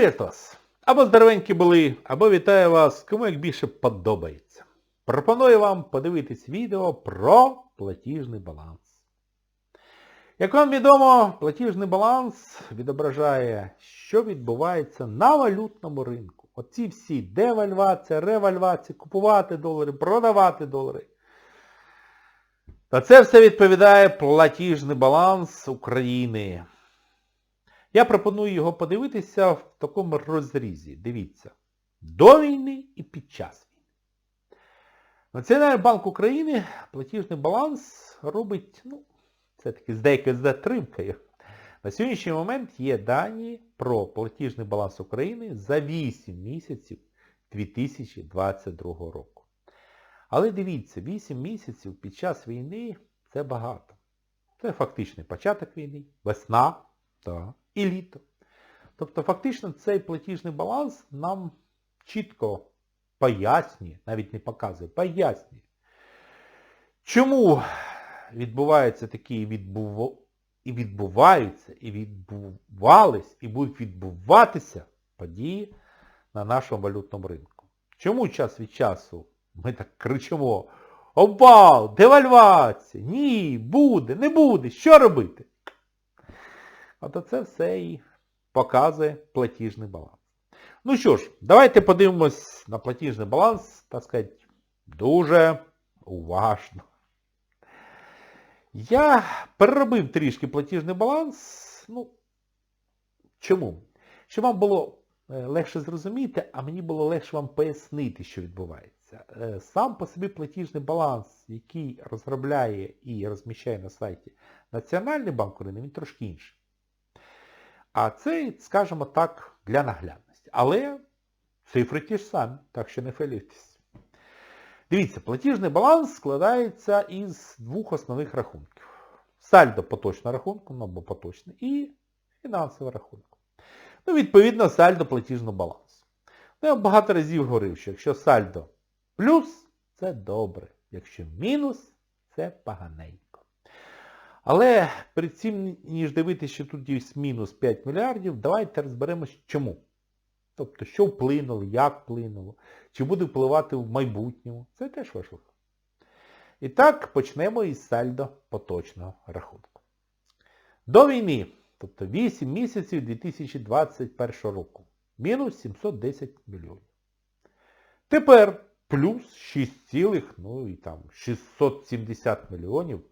Привіт вас! Або здоровенькі були, або вітаю вас, кому як більше подобається. Пропоную вам подивитись відео про платіжний баланс. Як вам відомо, платіжний баланс відображає, що відбувається на валютному ринку. Оці всі девальвація, ревальвація, купувати долари, продавати долари. Та це все відповідає платіжний баланс України. Я пропоную його подивитися в такому розрізі. Дивіться. До війни і під час війни. Національний банк України платіжний баланс робить, ну, це таки з деякою затримкою. На сьогоднішній момент є дані про платіжний баланс України за 8 місяців 2022 року. Але дивіться, 8 місяців під час війни це багато. Це фактичний початок війни, весна та, і літо. Тобто фактично цей платіжний баланс нам чітко пояснює, навіть не показує, пояснює, чому відбуваються такі відбув... і відбуваються, і відбувались, і будуть відбуватися події на нашому валютному ринку. Чому час від часу ми так кричимо обвал, девальвація, ні, буде, не буде, що робити? От це все і показує платіжний баланс. Ну що ж, давайте подивимось на платіжний баланс, так сказати, дуже уважно. Я переробив трішки платіжний баланс. Ну, чому? Щоб вам було е, легше зрозуміти, а мені було легше вам пояснити, що відбувається. Е, Сам по собі платіжний баланс, який розробляє і розміщає на сайті Національний банк України, він трошки інший. А це, скажімо так, для наглядності. Але цифри ті ж самі, так що не фелюйтесь. Дивіться, платіжний баланс складається із двох основних рахунків. Сальдо поточного рахунку, ну або поточний, і фінансовий рахунок. Ну, відповідно, сальдо платіжного балансу. Ну, я багато разів говорив, що якщо сальдо плюс, це добре. Якщо мінус, це поганенько. Але перед цим, ніж дивитися, що тут є мінус 5 мільярдів, давайте розберемось чому. Тобто, що вплинуло, як вплинуло, чи буде впливати в майбутньому. Це теж важливо. І так, почнемо із сальдо поточного рахунку. До війни, тобто 8 місяців 2021 року, мінус 710 мільйонів. Тепер плюс 6, ну і там 670 мільйонів.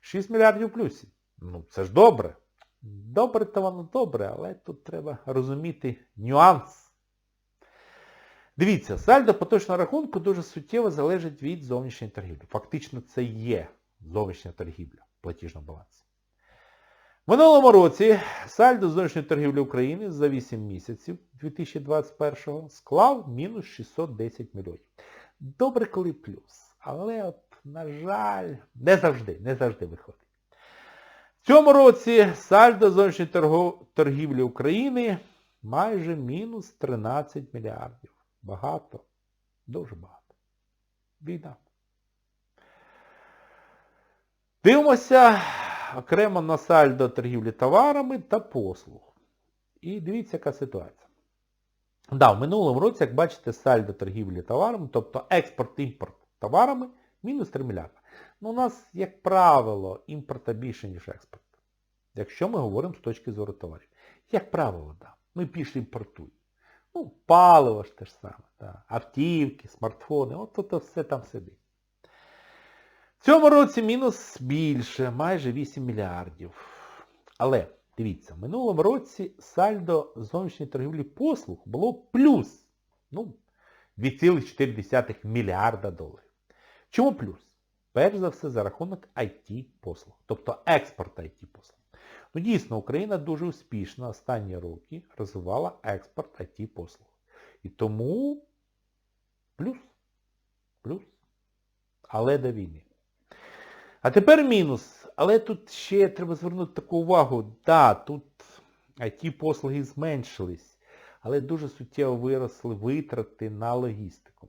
6 мільярдів плюсів. Ну, це ж добре. Добре то воно добре, але тут треба розуміти нюанс. Дивіться, сальдо поточного рахунку дуже суттєво залежить від зовнішньої торгівлі. Фактично це є зовнішня торгівля в платіжному балансі. В минулому році сальдо зовнішньої торгівлі України за 8 місяців 2021 склав мінус 610 мільйонів. Добре, коли плюс. Але от на жаль, не завжди, не завжди виходить. В цьому році сальдо зовнішньої торгівлі України майже мінус 13 мільярдів. Багато, дуже багато. Війна. Дивимося окремо на сальдо торгівлі товарами та послуг. І дивіться, яка ситуація. Да, в минулому році, як бачите, сальдо торгівлі товарами, тобто експорт-імпорт товарами, мінус 3 мільярди. Ну, у нас, як правило, імпорта більше, ніж експорт. Якщо ми говоримо з точки зору товарів. Як правило, да. Ми більше імпортуємо. Ну, паливо ж те ж саме. Да. Автівки, смартфони, от то все там сидить. В цьому році мінус більше, майже 8 мільярдів. Але, дивіться, в минулому році сальдо зовнішньої торгівлі послуг було плюс. Ну, 2,4 мільярда доларів. Чому плюс? Перш за все за рахунок IT-послуг, тобто експорт IT-послуг. Ну дійсно, Україна дуже успішно останні роки розвивала експорт IT-послуг. І тому плюс. Плюс. Але до війни. А тепер мінус. Але тут ще треба звернути таку увагу. Так, да, тут IT-послуги зменшились, але дуже суттєво виросли витрати на логістику.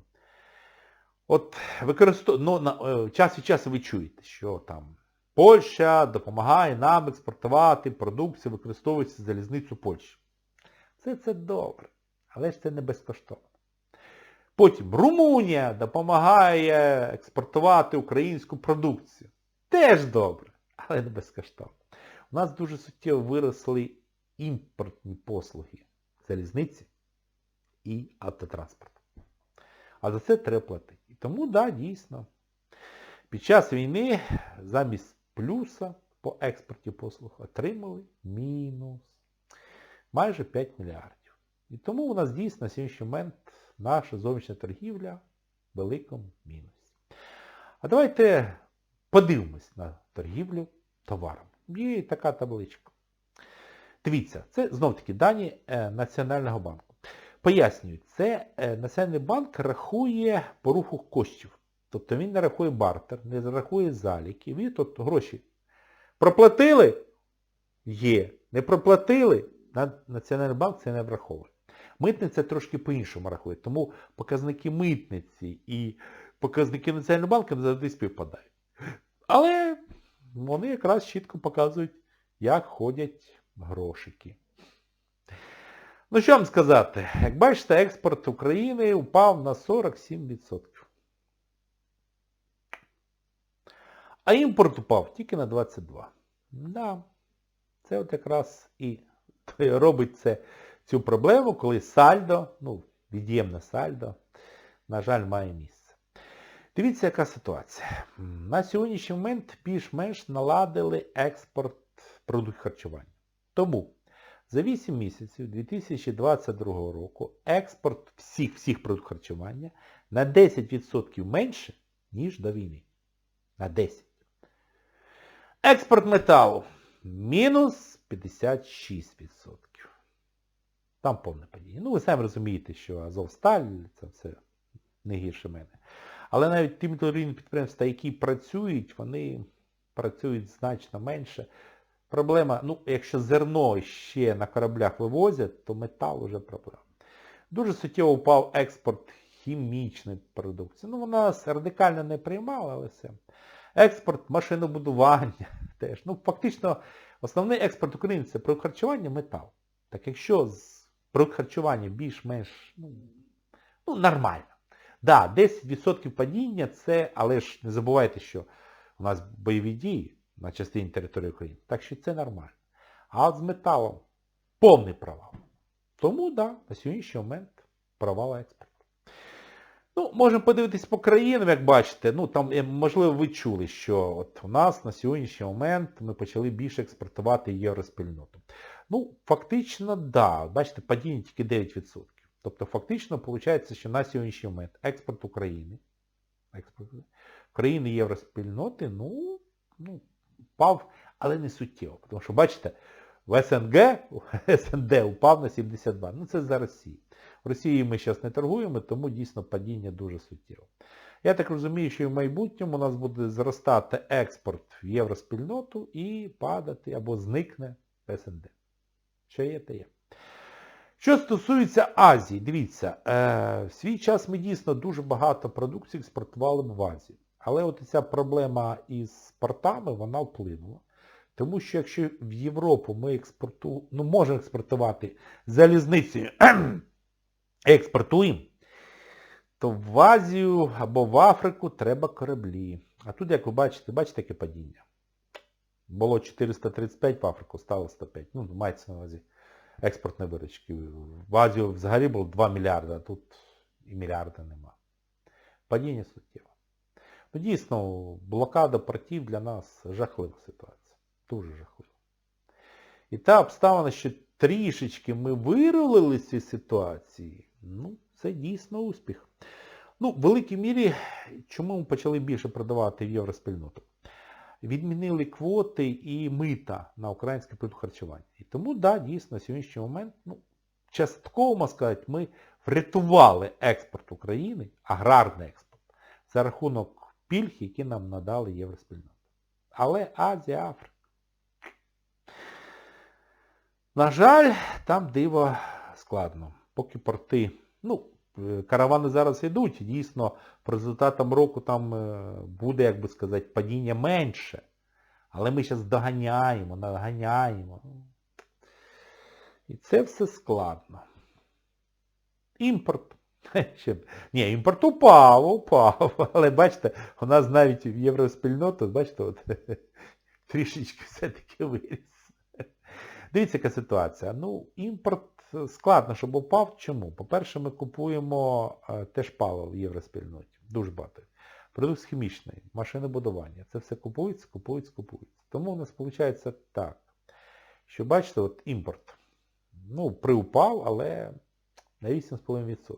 От використов... ну, на... час від часу ви чуєте, що там Польща допомагає нам експортувати продукцію, використовується залізницю Польщі. Все це добре. Але ж це не безкоштовно. Потім Румунія допомагає експортувати українську продукцію. Теж добре, але не безкоштовно. У нас дуже суттєво виросли імпортні послуги залізниці і автотранспорту. А за це треба платити. Тому, да, дійсно, під час війни замість плюса по експорті послуг отримали мінус. Майже 5 мільярдів. І тому у нас дійсно на сьогоднішній момент наша зовнішня торгівля в великому мінусі. А давайте подивимось на торгівлю товаром. Є така табличка. Дивіться, це знов-таки дані е, Національного банку. Пояснюю, це е, Національний банк рахує по руху коштів. Тобто він не рахує бартер, не рахує заліки. Ви тут гроші проплатили? Є. Не проплатили? Національний банк це не враховує. Митниця трошки по-іншому рахує. Тому показники митниці і показники Національного банку завжди співпадають. Але вони якраз чітко показують, як ходять грошики. Ну що вам сказати, як бачите, експорт України упав на 47%. А імпорт упав тільки на 22%. Да, це от якраз і робить це, цю проблему, коли сальдо, ну, від'ємне сальдо, на жаль, має місце. Дивіться, яка ситуація. На сьогоднішній момент більш-менш наладили експорт продуктів харчування. Тому за 8 місяців 2022 року експорт всіх всіх продуктів харчування на 10% менше, ніж до війни. На 10. Експорт металу мінус 56%. Там повне падіння. Ну, ви самі розумієте, що Азовсталь це все не гірше мене. Але навіть ті металургійні підприємства, які працюють, вони працюють значно менше. Проблема, ну, якщо зерно ще на кораблях вивозять, то метал вже проблема. Дуже суттєво впав експорт хімічної продукції. Ну, вона радикально не приймала, але все. Експорт машинобудування теж. Ну, фактично, основний експорт України це продукт харчування метал. Так якщо з продукт харчування більш-менш ну, ну, нормально. Так, да, 10% падіння це, але ж не забувайте, що у нас бойові дії на частині території України. Так що це нормально. А от з металом повний провал. Тому, да, на сьогоднішній момент провал експорту. Ну, можемо подивитись по країнам, як бачите. Ну, там, можливо, ви чули, що от у нас на сьогоднішній момент ми почали більше експортувати євроспільноту. Ну, фактично. Да. Бачите, падіння тільки 9%. Тобто, фактично, виходить, що на сьогоднішній момент експорт України, експорт країни євроспільноти, ну, ну, впав, але не суттєво. Тому що, бачите, в СНГ, СНД упав на 72. Ну, це за Росії. В Росії ми зараз не торгуємо, тому дійсно падіння дуже суттєво. Я так розумію, що і в майбутньому у нас буде зростати експорт в євроспільноту і падати або зникне в СНД. Що є, те є. Що стосується Азії, дивіться, е, в свій час ми дійсно дуже багато продукції експортували в Азію. Але от ця проблема із портами, вона вплинула. Тому що якщо в Європу ми експорту, ну, можемо експортувати залізницею, експортуємо, то в Азію або в Африку треба кораблі. А тут, як ви бачите, бачите яке падіння. Було 435 в Африку, стало 105. Ну, мається на увазі експортні виручки. В Азію взагалі було 2 мільярди, а тут і мільярда нема. Падіння суттєво. Ну, дійсно, блокада портів для нас жахлива ситуація. Дуже жахлива. І та обставина, що трішечки ми вирулили з цієї ситуації, ну, це дійсно успіх. Ну, в великій мірі, чому ми почали більше продавати в євроспільноту? Відмінили квоти і мита на українське харчування. І тому, да, дійсно, на сьогоднішній момент, ну, частково, можна сказати, ми врятували експорт України, аграрний експорт, за рахунок пільг, які нам надали євроспільноти. Але Азія, Африка. На жаль, там диво складно. Поки порти, ну, каравани зараз йдуть, дійсно, по результатам року там е, буде, як би сказати, падіння менше. Але ми зараз доганяємо, наганяємо. І це все складно. Імпорт. Ні, імпорт упав, упав. Але бачите, у нас навіть в євроспільноту, бачите, от, трішечки все-таки виріс. Дивіться, яка ситуація. Ну, імпорт складно, щоб упав. Чому? По-перше, ми купуємо е, теж паливо в євроспільноті. Дуже багато. Продукт хімічний, машинобудування. Це все купується, купується, купується. Тому у нас виходить так, що бачите, от імпорт. Ну, приупав, але на 8,5%.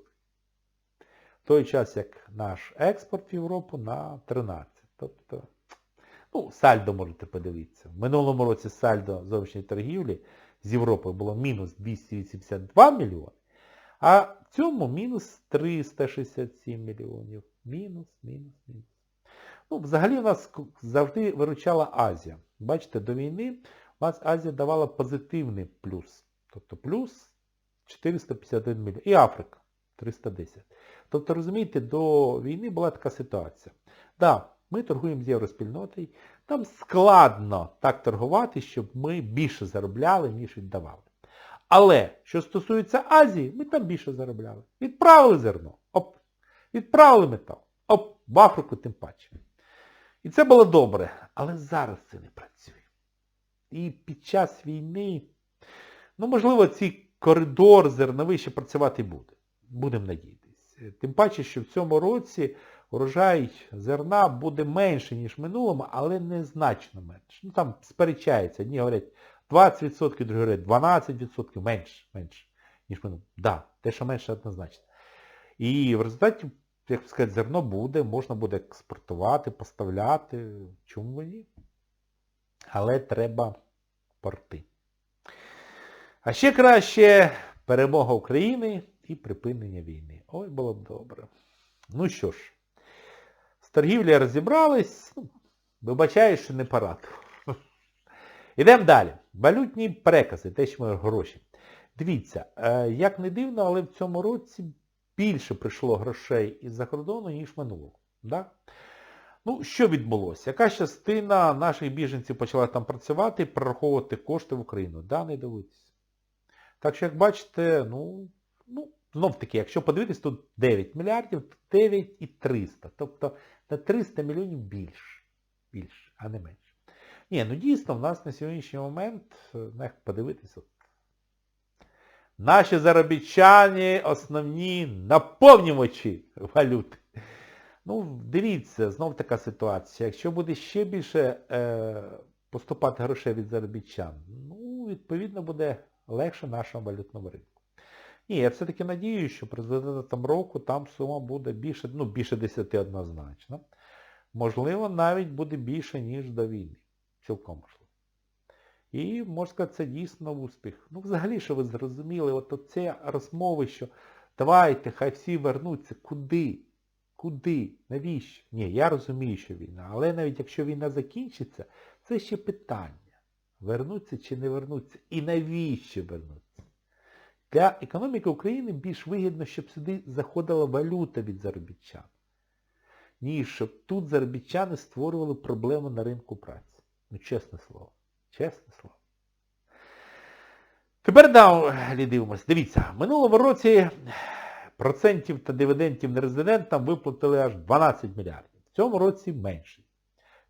В той час, як наш експорт в Європу на 13%. Тобто, ну, сальдо можете подивитися. В минулому році сальдо зовнішньої торгівлі з Європи було мінус 282 мільйони, а в цьому мінус 367 мільйонів. Мінус, мінус, мінус. Ну, взагалі у нас завжди виручала Азія. Бачите, до війни у нас Азія давала позитивний плюс. Тобто плюс 451 мільйон. І Африка 310. Тобто, розумієте, до війни була така ситуація. Да, ми торгуємо з євроспільнотою, нам складно так торгувати, щоб ми більше заробляли, ніж віддавали. Але, що стосується Азії, ми там більше заробляли. Відправили зерно, оп, відправили метал, оп, в Африку тим паче. І це було добре, але зараз це не працює. І під час війни, ну, можливо, цей коридор зерновий ще працювати буде. Будемо надіятися. Тим паче, що в цьому році урожай зерна буде менше, ніж минулому, але незначно менше. Ну там сперечаються. Одні говорять 20%, другі говорять 12%, менше, менше, ніж минулому. Так, да, те, що менше, однозначно. І в результаті, як сказати, зерно буде, можна буде експортувати, поставляти. Чому ні? Але треба порти. А ще краще перемога України і припинення війни. Ой, було б добре. Ну що ж, з торгівлі розібрались. Ну, вибачаю, що не порадив. Ідемо далі. Валютні перекази, те, що ми гроші. Дивіться, е, як не дивно, але в цьому році більше прийшло грошей із-за кордону, ніж минулого. Да? Ну, що відбулося? Яка частина наших біженців почала там працювати і прораховувати кошти в Україну? Да, не дивитися. Так що, як бачите, ну, ну, знов таки, якщо подивитись, тут 9 мільярдів, 9 і 300. Тобто на 300 мільйонів більше. Більше, а не менше. Ні, ну дійсно, в нас на сьогоднішній момент, е, ну, як подивитись, наші заробітчані основні наповнювачі валюти. Ну, дивіться, знов така ситуація. Якщо буде ще більше е, поступати грошей від заробітчан, ну, відповідно, буде легше нашому валютному ринку. Ні, я все-таки надію, що результатам року там сума буде більше, ну, більше 10 однозначно. Можливо, навіть буде більше, ніж до війни. Цілком можливо. І, можна сказати, це дійсно успіх. Ну, взагалі, що ви зрозуміли, от оце розмови, що давайте, хай всі вернуться. Куди? Куди? Навіщо? Ні, я розумію, що війна. Але навіть якщо війна закінчиться, це ще питання. Вернуться чи не вернуться? І навіщо вернуться? Для економіки України більш вигідно, щоб сюди заходила валюта від заробітчан, ніж щоб тут заробітчани створювали проблеми на ринку праці. Ну, чесне слово. Чесне слово. Тепер далі дивимось. Дивіться, в минулому році процентів та дивідендів нерезидентам виплатили аж 12 мільярдів. В цьому році менше.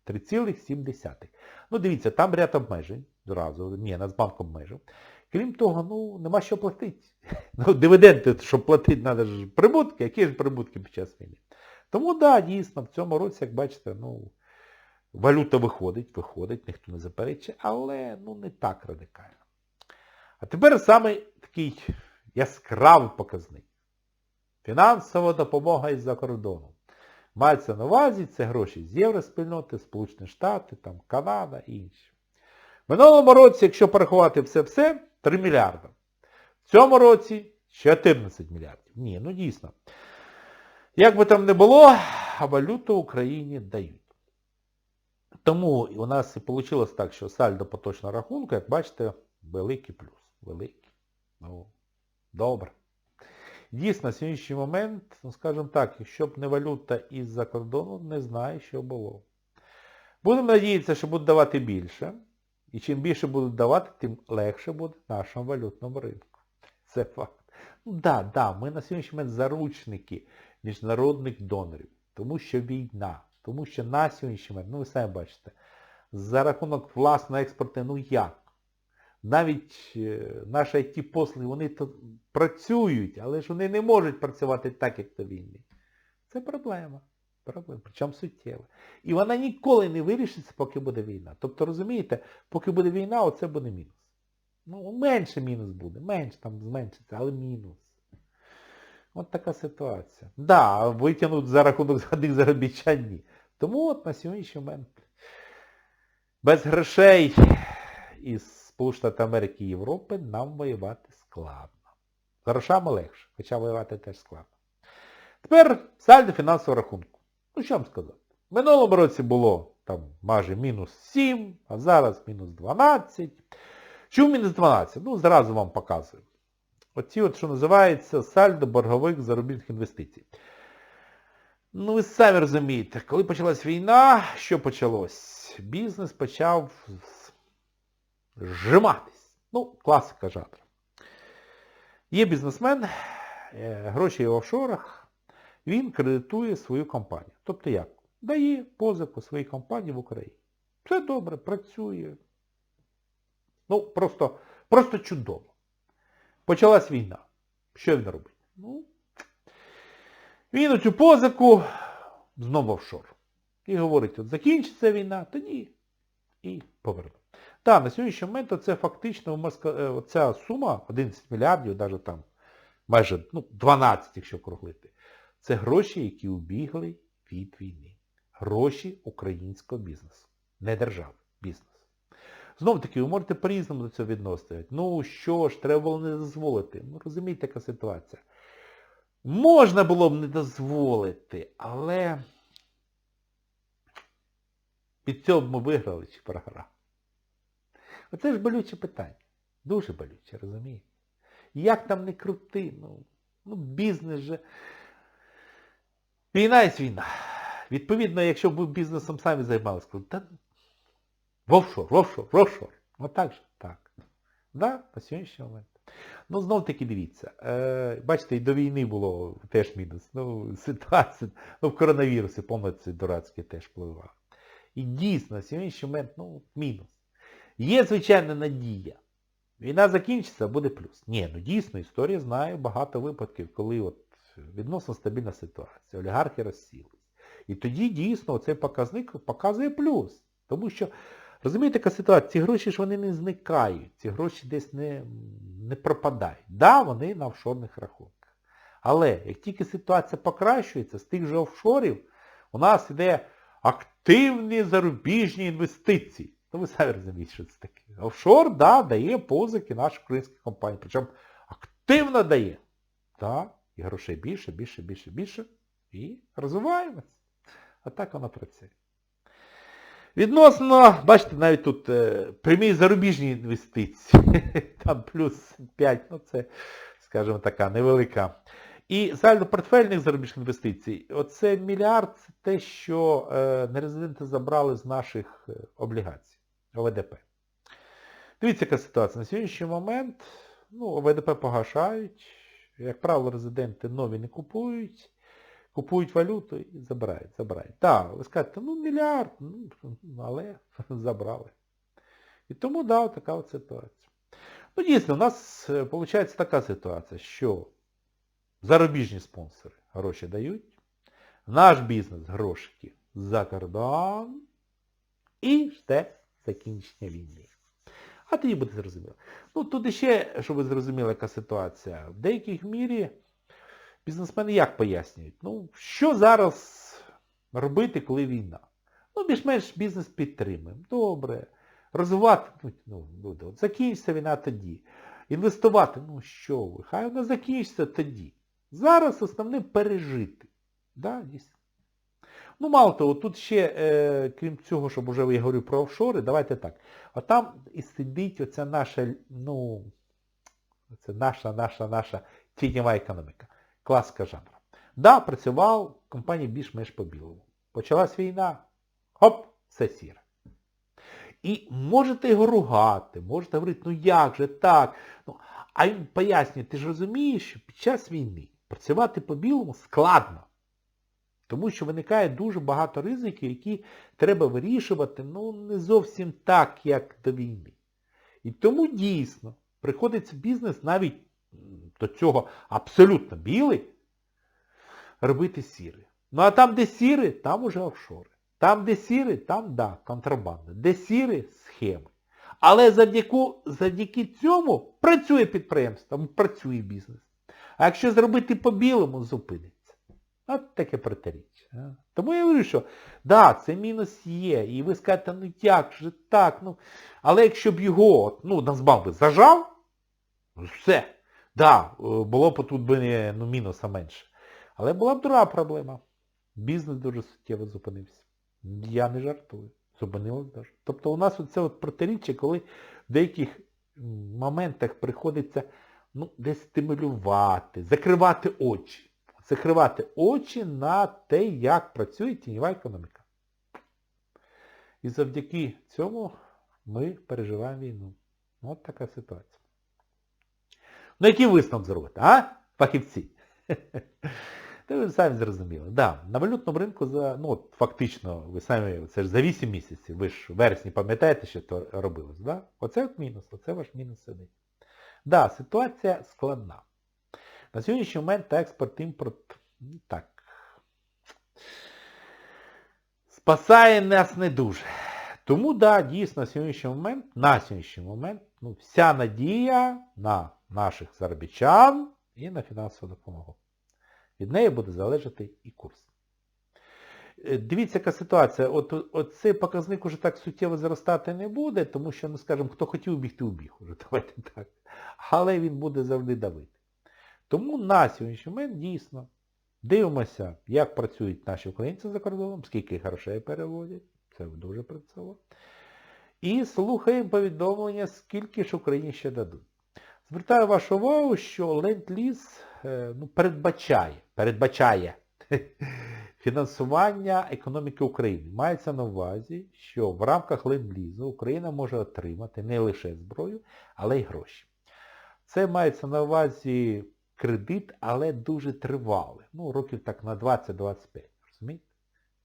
3,7. Ну дивіться, там ряд обмежень. Зразу, ні, Нацбанк обмежив. Крім того, ну, нема що платити. Ну, дивіденди, щоб платити, треба ж прибутки. Які ж прибутки під час війни? Тому, так, да, дійсно, в цьому році, як бачите, ну, валюта виходить, виходить, ніхто не заперечує, але ну, не так радикально. А тепер саме такий яскравий показник. Фінансова допомога із-за кордону. Мається на увазі, це гроші з євроспільноти, Сполучені Штати, там, Канада і інші. В минулому році, якщо порахувати все-все, 3 мільярди. В цьому році 14 мільярдів. Ні, ну дійсно. Як би там не було, валюту Україні дають. Тому у нас і вийшло так, що сальдо поточного рахунку, як бачите, великий плюс. Великий. Ну, добре. Дійсно, на сьогоднішній момент, ну скажімо так, якщо б не валюта із-за кордону, не знаю, що було. Будемо надіятися, що будуть давати більше. І чим більше будуть давати, тим легше буде нашому валютному ринку. Це факт. Ну да, да, ми на сьогоднішній момент заручники міжнародних донорів, тому що війна, тому що на сьогоднішній момент, ну ви самі бачите, за рахунок власного експорту, ну як? Навіть е, наші IT-послуги, вони то працюють, але ж вони не можуть працювати так, як до війни. Це проблема. Проблема, причому суттєва. І вона ніколи не вирішиться, поки буде війна. Тобто, розумієте, поки буде війна, оце буде мінус. Ну, менше мінус буде, менше там зменшиться, але мінус. От така ситуація. Да, витягнуть за рахунок згодних заробітчан ні. Тому от на сьогоднішній момент без грошей із Сполучених Штатів Америки і Європи нам воювати складно. З грошами легше, хоча воювати теж складно. Тепер сальдо фінансового рахунку. Ну що вам сказати? В минулому році було там майже мінус 7, а зараз мінус 12. Чому мінус 12? Ну, зразу вам показую. Оці от, що називається сальдо боргових заробітних інвестицій. Ну, ви самі розумієте, коли почалась війна, що почалось? Бізнес почав зжиматись. Ну, класика жанру. Є бізнесмен, е, гроші в офшорах, він кредитує свою компанію. Тобто як? Дає позику своїй компанії в Україні. Все добре, працює. Ну, просто, просто чудово. Почалась війна. Що він робить? Ну, він оцю позику знову офшор. І говорить, от закінчиться війна, тоді і поверну. Так, на сьогоднішній момент це фактично можна ця сума, 11 мільярдів, навіть там майже ну, 12, якщо круглити, це гроші, які убігли від війни. Гроші українського бізнесу. Не держави, бізнес. Знову таки, ви можете по-різному до цього відносити. Ну що ж, треба було не дозволити. Ну, розумієте, яка ситуація. Можна було б не дозволити, але під цього б ми виграли чи програли. Оце ж болюче питання. Дуже болюче, розумієте? Як там не крути, ну, ну бізнес же. Війна є війна. Відповідно, якщо б ви бізнесом самі займалися, та в офшор, в офшор, в офшор. Отак же, так. Да, на сьогоднішній момент. Ну, знов таки дивіться. Е, бачите, і до війни було теж мінус. Ну, ситуація, ну, в коронавірусі, пам'ятаєте, дурацький теж впливав. І дійсно, на сьогоднішній момент, ну, мінус. Є, звичайно, надія. Війна закінчиться, буде плюс. Ні, ну дійсно, історія знає багато випадків, коли от відносно стабільна ситуація, олігархи розсілись. І тоді дійсно цей показник показує плюс. Тому що, розумієте, яка ситуація, ці гроші ж вони не зникають, ці гроші десь не, не пропадають. Так, да, вони на офшорних рахунках. Але як тільки ситуація покращується, з тих же офшорів у нас йде активні зарубіжні інвестиції. Ну ви самі розумієте, що це таке. Офшор, да, дає позики нашій українській компанії. Причому активно дає. Да, і грошей більше, більше, більше, більше. І розвиваємось. А так воно працює. Відносно, бачите, навіть тут е, прямі зарубіжні інвестиції. Там плюс 5, ну це, скажімо така, невелика. І сальдо портфельних заробітних інвестицій, оце мільярд, це те, що е, нерезиденти забрали з наших е, облігацій, ОВДП. Дивіться, яка ситуація. На сьогоднішній момент ну, ОВДП погашають, як правило, резиденти нові не купують, купують валюту і забирають. забирають. Так, ви скажете, ну мільярд, ну, але забрали. І тому, да, така от ситуація. Ну, дійсно, у нас виходить така ситуація, що зарубіжні спонсори гроші дають, наш бізнес грошики за кордон і жде закінчення війни. А тоді буде зрозуміло. Ну, тут ще, щоб ви зрозуміли, яка ситуація. В деяких мірі бізнесмени як пояснюють? Ну, що зараз робити, коли війна? Ну, більш-менш бізнес підтримуємо. Добре. Розвивати, ну, люди, от закінчиться війна тоді. Інвестувати, ну що ви, хай вона закінчиться тоді. Зараз основне пережити. Да. Ну, мало того, тут ще, е, крім цього, щоб вже я говорю про офшори, давайте так. А там і сидить оця наша, ну, це наша, наша, наша тіньова економіка. Класика жанру. Да, працював компанія більш-менш по білому. Почалась війна, хоп, все сіре. І можете його ругати, можете говорити, ну як же так? Ну, а він пояснює, ти ж розумієш, що під час війни працювати по-білому складно. Тому що виникає дуже багато ризиків, які треба вирішувати, ну, не зовсім так, як до війни. І тому дійсно приходиться бізнес навіть до цього абсолютно білий, робити сірий. Ну а там, де сірий, там уже офшори. Там, де сірий, там, да, контрабанда. Де сірий, схеми. Але завдяки, завдяки цьому працює підприємство, працює бізнес. А якщо зробити по-білому, зупиниться. От таке протиріччя. Тому я говорю, що да, це мінус є. І ви скажете, ну як же так, ну. Але якщо б його, ну, Нацбанк би зажав, ну все. Да, е, було б тут би ну, мінуса менше. Але була б друга проблема. Бізнес дуже суттєво зупинився. Я не жартую. Зупинилось даже. Тобто у нас оце от протиріччя, коли в деяких моментах приходиться ну, десь стимулювати, закривати очі. Закривати очі на те, як працює тіньова економіка. І завдяки цьому ми переживаємо війну. От така ситуація. Ну який висновок зробити, а? Фахівці? Та ви самі зрозуміли. Да, на валютному ринку за, ну от фактично, ви самі, це ж за 8 місяців, ви ж в вересні пам'ятаєте, що то робилось, да? Оце от мінус, оце ваш мінус сидить. Да, ситуація складна. На сьогоднішній момент експорт-імпорт, ну так, спасає нас не дуже. Тому, да, дійсно, на сьогоднішній момент, на сьогоднішній момент, ну, вся надія на наших заробітчан і на фінансову допомогу. Від неї буде залежати і курс. Е, Дивіться, яка ситуація. От, от цей показник уже так суттєво зростати не буде, тому що, ну скажімо, хто хотів убігти, убіг уже, давайте так. Але він буде завжди давити. Тому на сьогоднішній момент дійсно дивимося, як працюють наші українці за кордоном, скільки грошей переводять. Це дуже працювало. І слухаємо повідомлення, скільки ж Україні ще дадуть. Звертаю вашу увагу, що Ленд-Ліз е, ну, передбачає, передбачає фінансування економіки України. Мається на увазі, що в рамках Ленд-Лізу Україна може отримати не лише зброю, але й гроші. Це мається на увазі кредит, але дуже тривалий. Ну, років так на 20-25. Розумієте?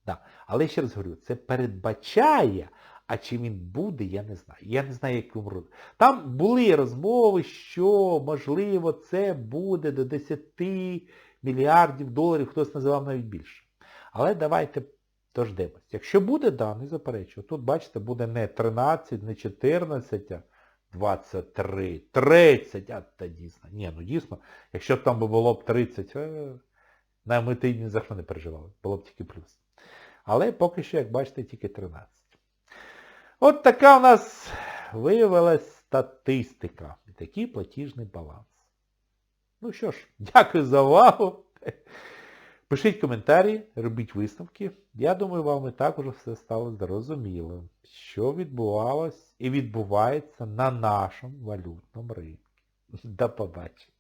Да. Але ще раз говорю, це передбачає, а чи він буде, я не знаю. Я не знаю, як він. Там були розмови, що, можливо, це буде до 10 мільярдів доларів, хтось називав навіть більше. Але давайте дождемось. Якщо буде, да, не заперечую. Тут, бачите, буде не 13, не 14, а 23, 30, а та дійсно. Ні, ну дійсно, якщо б там було б 30, е, на ми тоді ні за що не переживали. Було б тільки плюс. Але поки що, як бачите, тільки 13. От така у нас виявилась статистика. І такий платіжний баланс. Ну що ж, дякую за увагу. Пишіть коментарі, робіть висновки. Я думаю, вам і так уже все стало зрозуміло, що відбувалось і відбувається на нашому валютному ринку. До побачення.